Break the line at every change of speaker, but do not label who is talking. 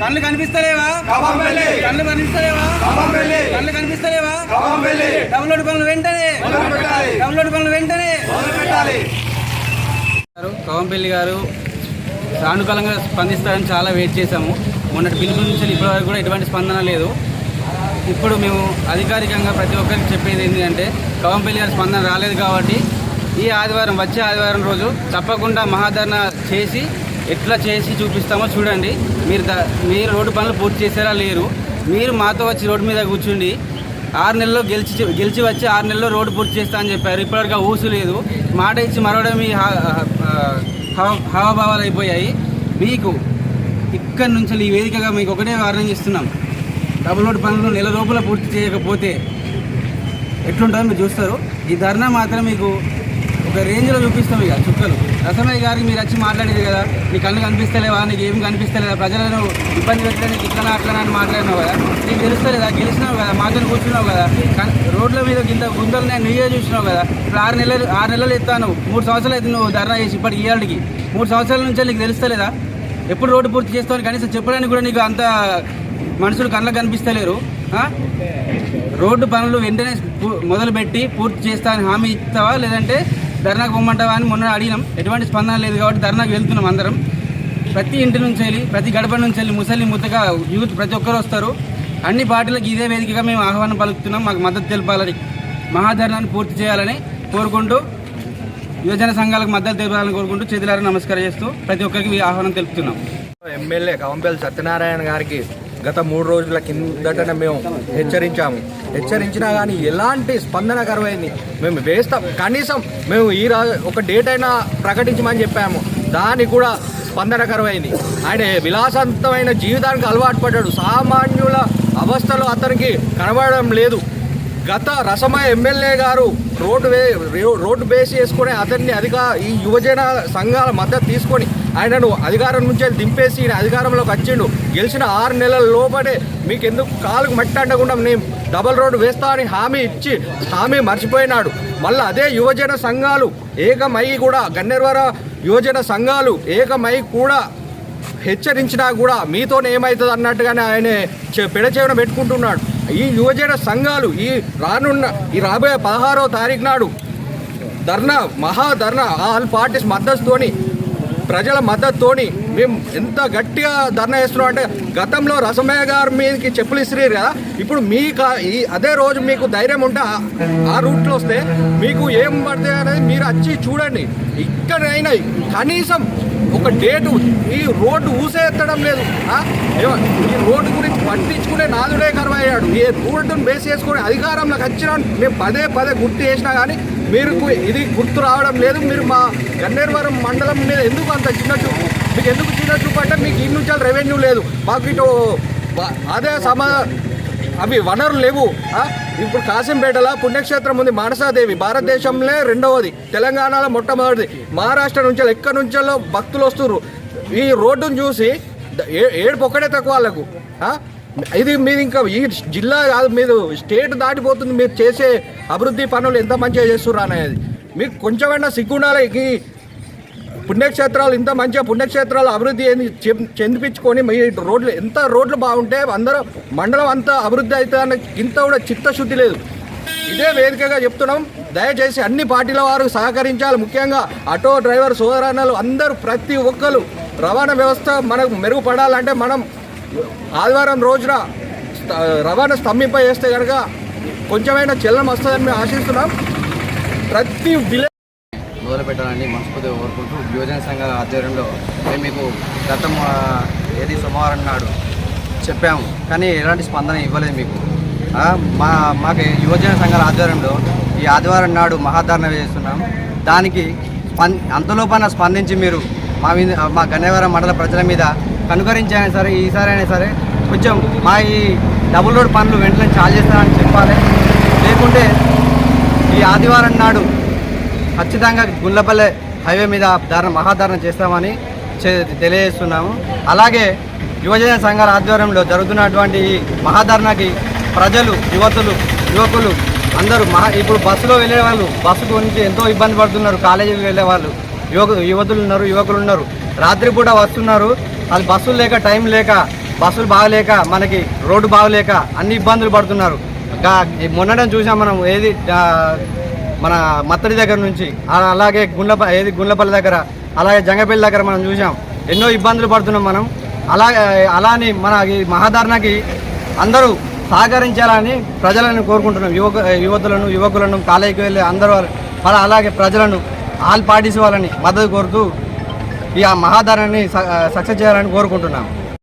కళ్ళు కనిపిస్తలేవా?
ఖమ్మం వెళ్ళి
కళ్ళు కనిపిస్తలేవా?
ఖమ్మం వెళ్ళి
కళ్ళు కనిపిస్తలేవా?
వెళ్ళి
డౌన్లోడ్ పనులు వెంటనే.
పెట్టాలి.
డౌన్లోడ్ పనులు వెంటనే.
పెట్టాలి.
కవంపల్లి గారు సానుకూలంగా స్పందిస్తారని చాలా వెయిట్ చేశాము. మొన్నటి పిలుపు నుంచి ఇప్పటివరకు కూడా ఎటువంటి స్పందన లేదు. ఇప్పుడు మేము అధికారికంగా ప్రతి ఒక్కరికి చెప్పేది ఏంటంటే కవంపల్లి గారి స్పందన రాలేదు కాబట్టి ఈ ఆదివారం వచ్చే ఆదివారం రోజు తప్పకుండా మహాధరణ చేసి ఎట్లా చేసి చూపిస్తామో చూడండి. మీరు మీరు రోడ్డు పనులు పూర్తి చేసేలా లేరు? మీరు మాతో వచ్చి రోడ్డు మీద కూర్చుండి ఆరు నెలల్లో గెలిచి గెలిచి వచ్చి ఆరు నెలల్లో రోడ్డు పూర్తి చేస్తా అని చెప్పారు. ఇప్పటివరకు ఊసు లేదు. మాట ఇచ్చి మరవడం మీ హావభావాలు అయిపోయాయి. మీకు ఇక్కడి నుంచి ఈ వేదికగా మీకు ఒకటే వార్నింగ్ ఇస్తున్నాం. డబుల్ రోడ్ పనులు నెల లోపల పూర్తి చేయకపోతే ఎట్లుంటుందో మీరు చూస్తారు. ఈ ధర్నా మాత్రం మీకు ఒక రేంజ్లో చూపిస్తాం ఇక చుక్కలు. రసమయ్య గారికి మీరు వచ్చి మాట్లాడేది కదా నీ కళ్ళు కనిపిస్తలేవా నీకు ఏం కనిపిస్తలేదా ప్రజలను ఇబ్బంది పెట్టడానికి ఇట్లా అట్లా అని మాట్లాడినావు కదా. నీకు తెలుస్తలేదా గెలిచినావు కదా మాటలు కూర్చున్నావు కదా. రోడ్ల మీద కింద గుంతలు నేను నువ్వే చూసినావు కదా. ఇప్పుడు ఆరు నెలలు ఆరు నెలలు ఎత్తాను మూడు సంవత్సరాలు అయితే నువ్వు ధర్నా చేసి ఇప్పటికి ఇయ్యాడికి మూడు సంవత్సరాల నుంచి నీకు తెలుస్తలేదా? ఎప్పుడు రోడ్డు పూర్తి చేస్తావు కనీసం చెప్పడానికి కూడా నీకు అంత మనుషులు కళ్ళకు కనిపిస్తలేరు రోడ్డు పనులు వెంటనే మొదలుపెట్టి పూర్తి చేస్తా అని హామీ ఇస్తావా? లేదంటే ధర్నాకు పొమ్మంటావా అని మొన్న అడిగినాం. ఎటువంటి స్పందన లేదు కాబట్టి ధర్నాకు వెళ్తున్నాం అందరం. ప్రతి ఇంటి నుంచి వెళ్ళి ప్రతి గడప నుంచి వెళ్ళి ముసలి ముద్దగా యూత్ ప్రతి ఒక్కరు వస్తారు. అన్ని పార్టీలకు ఇదే వేదికగా మేము ఆహ్వానం పలుకుతున్నాం. మాకు మద్దతు తెలపాలని మహాధర్నాన్ని పూర్తి చేయాలని కోరుకుంటూ యువజన సంఘాలకు మద్దతు తెలపాలని కోరుకుంటూ చేతులారా నమస్కారం చేస్తూ ప్రతి ఒక్కరికి ఆహ్వానం తెలుపుతున్నాం.
ఎమ్మెల్యే కవంపల్లి సత్యనారాయణ గారికి గత మూడు రోజుల కిందటనే మేము హెచ్చరించాము. హెచ్చరించినా కానీ ఎలాంటి స్పందన కరువైంది. మేము వేస్తాం కనీసం మేము ఈ రా ఒక డేట్ అయినా ప్రకటించమని చెప్పాము. దానికి కూడా స్పందన కరువైంది. ఆయన విలాసవంతమైన జీవితానికి అలవాటు పడ్డాడు. సామాన్యుల అవస్థలు అతనికి కనబడడం లేదు. గత రసమయ ఎమ్మెల్యే గారు రోడ్డు వే రోడ్డు బేస్ చేసుకుని అతన్ని అధిక ఈ యువజన సంఘాల మద్దతు తీసుకొని ఆయనను అధికారం నుంచి దింపేసి ఈయన అధికారంలోకి వచ్చిండు. గెలిచిన ఆరు నెలల లోపలే మీకు ఎందుకు కాలుకు మట్టి అండకుండా నేను డబల్ రోడ్డు వేస్తా అని హామీ ఇచ్చి హామీ మర్చిపోయినాడు. మళ్ళీ అదే యువజన సంఘాలు ఏకమై కూడా గన్నేర్వర యువజన సంఘాలు ఏకమై కూడా హెచ్చరించినా కూడా మీతోనే ఏమవుతుంది అన్నట్టుగానే ఆయన చె- పెట్టుకుంటున్నాడు. ఈ యువజన సంఘాలు ఈ రానున్న ఈ రాబోయే పదహారో తారీఖు నాడు ధర్నా మహా ధర్నా ఆల్ పార్టీస్ మద్దతుతోని ప్రజల మద్దతుతోని మేము ఎంత గట్టిగా ధర్నా చేస్తున్నాం అంటే గతంలో రసమయ్య గారు మీదకి చెప్పులు ఇసిరి కదా ఇప్పుడు మీ ఈ అదే రోజు మీకు ధైర్యం ఉంటే ఆ- ఆ రూట్లో వస్తే మీకు ఏం పడతాయి అనేది మీరు వచ్చి చూడండి. ఇక్కడైనా కనీసం ఒక డేటు ఈ రోడ్డు ఊసేత్తడం లేదు. ఈ రోడ్డు గురించి పట్టించుకునే నాదుడే కరువయ్యాడు. ఈ రోడ్డును బేస్ చేసుకుని అధికారంలోకి వచ్చిన మేము పదే పదే గుర్తు చేసినా కానీ మీరు ఇది గుర్తు రావడం లేదు. మీరు మా గన్నేరువరం మండలం మీద ఎందుకు అంత చిన్న చూపు మీకు ఎందుకు చిన్న చూపు అంటే మీకు ఇన్నుంచాలి రెవెన్యూ లేదు. మాకు ఇటు అదే సమ అవి వనరులు లేవు. ఇప్పుడు కాసింపేటలో పుణ్యక్షేత్రం ఉంది మానసాదేవి. భారతదేశంలో రెండవది. తెలంగాణలో మొట్టమొదటిది. మహారాష్ట్ర నుంచి ఎక్కడి నుంచో భక్తులు వస్తున్నారు ఈ రోడ్డును చూసి ఏ- ఏడుపు ఒక్కడే తక్కువ వాళ్ళకు. ఇది మీరు ఇంకా ఈ జిల్లా కాదు మీరు స్టేట్ దాటిపోతుంది మీరు చేసే అభివృద్ధి పనులు ఎంత మంచిగా చేస్తున్నారు అనేది. మీకు కొంచెమైనా సిగ్గుండాలి. ఈ పుణ్యక్షేత్రాలు ఇంత మంచిగా పుణ్యక్షేత్రాలు అభివృద్ధి ఏంది చెందిపించుకొని మీ రోడ్లు ఎంత రోడ్లు బాగుంటే అందరూ మండలం అంతా అభివృద్ధి అవుతుందన్న ఇంత కూడా చిత్తశుద్ధి లేదు. ఇదే వేదికగా చెప్తున్నాం. దయచేసి అన్ని పార్టీల వారు సహకరించాలి. ముఖ్యంగా ఆటో డ్రైవర్ సోదరన్నలు అందరూ ప్రతి ఒక్కరు రవాణా వ్యవస్థ మనకు మెరుగుపడాలంటే మనం ఆదివారం రోజున రవాణా స్తంభింప చేస్తే కనుక కొంచెమైనా చలనం వస్తుందని మేము ఆశిస్తున్నాం. ప్రతి విలేజ్
మొదలుపెట్టాలని మనస్ఫూర్తిగా కోరుకుంటూ యువజన సంఘాల ఆధ్వర్యంలో మేము మీకు గతం ఏది సోమవారం నాడు చెప్పాము. కానీ ఎలాంటి స్పందన ఇవ్వలేదు మీకు. మా మాకు యువజన సంఘాల ఆధ్వర్యంలో ఈ ఆదివారం నాడు మహాధారణ చేస్తున్నాం దానికి స్పం అంతలోపన స్పందించి మీరు మా మీద మా గన్నేవరం మండల ప్రజల మీద కనుకరించైనా సరే ఈసారి అయినా సరే కొంచెం మా ఈ డబుల్ రోడ్ పనులు వెంటనే చాలు చేస్తారని చెప్పాలి. లేకుంటే ఈ ఆదివారం నాడు ఖచ్చితంగా గుండ్లపల్లె హైవే మీద ధారణ మహాధారణ చేస్తామని తెలియజేస్తున్నాము. అలాగే యువజన సంఘాల ఆధ్వర్యంలో జరుగుతున్నటువంటి ఈ మహాధారణకి ప్రజలు యువతులు యువకులు అందరూ మహా ఇప్పుడు బస్సులో వెళ్ళే వాళ్ళు బస్సు గురించి ఎంతో ఇబ్బంది పడుతున్నారు కాలేజీకి వెళ్ళే వాళ్ళు. యువకు యువతులు ఉన్నారు యువకులు ఉన్నారు. రాత్రిపూట వస్తున్నారు. అది బస్సులు లేక టైం లేక బస్సులు బాగలేక మనకి రోడ్డు బాగలేక అన్ని ఇబ్బందులు పడుతున్నారు. మొన్నడం చూసాం మనం ఏది మన మత్తడి దగ్గర నుంచి అలాగే గుండ్లప ఏది గుండ్లపల్లి దగ్గర అలాగే జంగపల్లి దగ్గర మనం చూసాం ఎన్నో ఇబ్బందులు పడుతున్నాం మనం. అలా అలాని మన ఈ మహాధారణకి అందరూ సహకరించాలని ప్రజలను కోరుకుంటున్నాం. యువక యువతులను యువకులను కాలేజీకి వెళ్ళి అందరూ అలా అలాగే ప్రజలను ఆల్ పార్టీస్ వాళ్ళని మద్దతు కోరుతూ ఈ ఆ సక్సెస్ చేయాలని కోరుకుంటున్నాం.